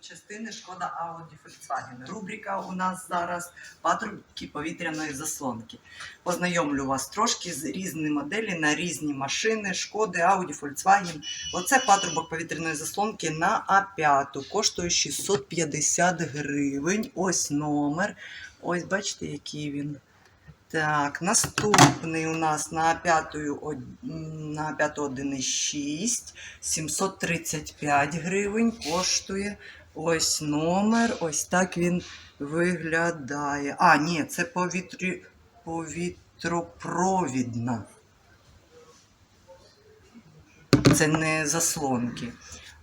запчастини Шкода Audi Volkswagen. Рубрика у нас зараз патрубки повітряної заслонки. Познайомлю вас трошки з різні моделі на різні машини Шкоди, Audi, Volkswagen. Оце патрубок повітряної заслонки на А5. Коштує 650 гривень. Ось номер. Ось бачите, який він. Так, наступний у нас на 5 на 5 1,6 735 гривень коштує. Ось номер, ось так він виглядає. А, ні, це повітрі... повітропровідна. Це не заслонки.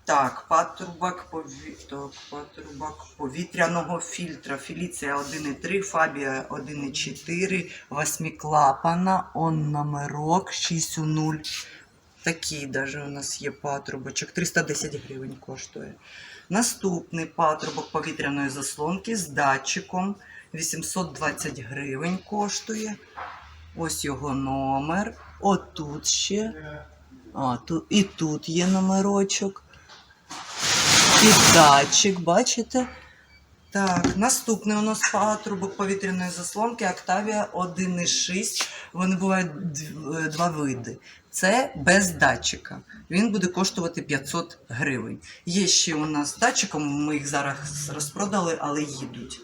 Так, патрубок, пові... так, патрубок повітряного фільтра. Філіція 1,3, Фабія 1,4, восьмиклапана, он номерок 6 у 0. Такий даже у нас є патрубочок. 310 гривень коштує. Наступний патрубок повітряної заслонки з датчиком 820 гривень коштує. Ось його номер. Отут ще. А, тут, і тут є номерочок. І датчик, бачите? Так, наступний у нас патрубок повітряної заслонки Octavia 1.6. Вони бувають е, два види. Це без датчика. Він буде коштувати 500 гривень. Є ще у нас датчиком, ми їх зараз розпродали, але їдуть.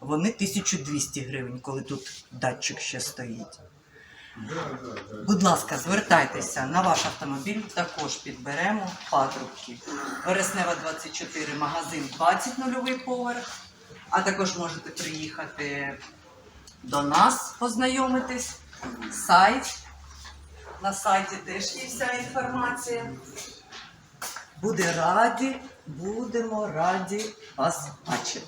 Вони 1200 гривень, коли тут датчик ще стоїть. Будь ласка, звертайтеся на ваш автомобіль, також підберемо патрубки. Вереснева 24, магазин 20 нульовий поверх. А також можете приїхати до нас, познайомитись. Сайт. На сайті теж є вся інформація. Буде раді, будемо раді вас бачити.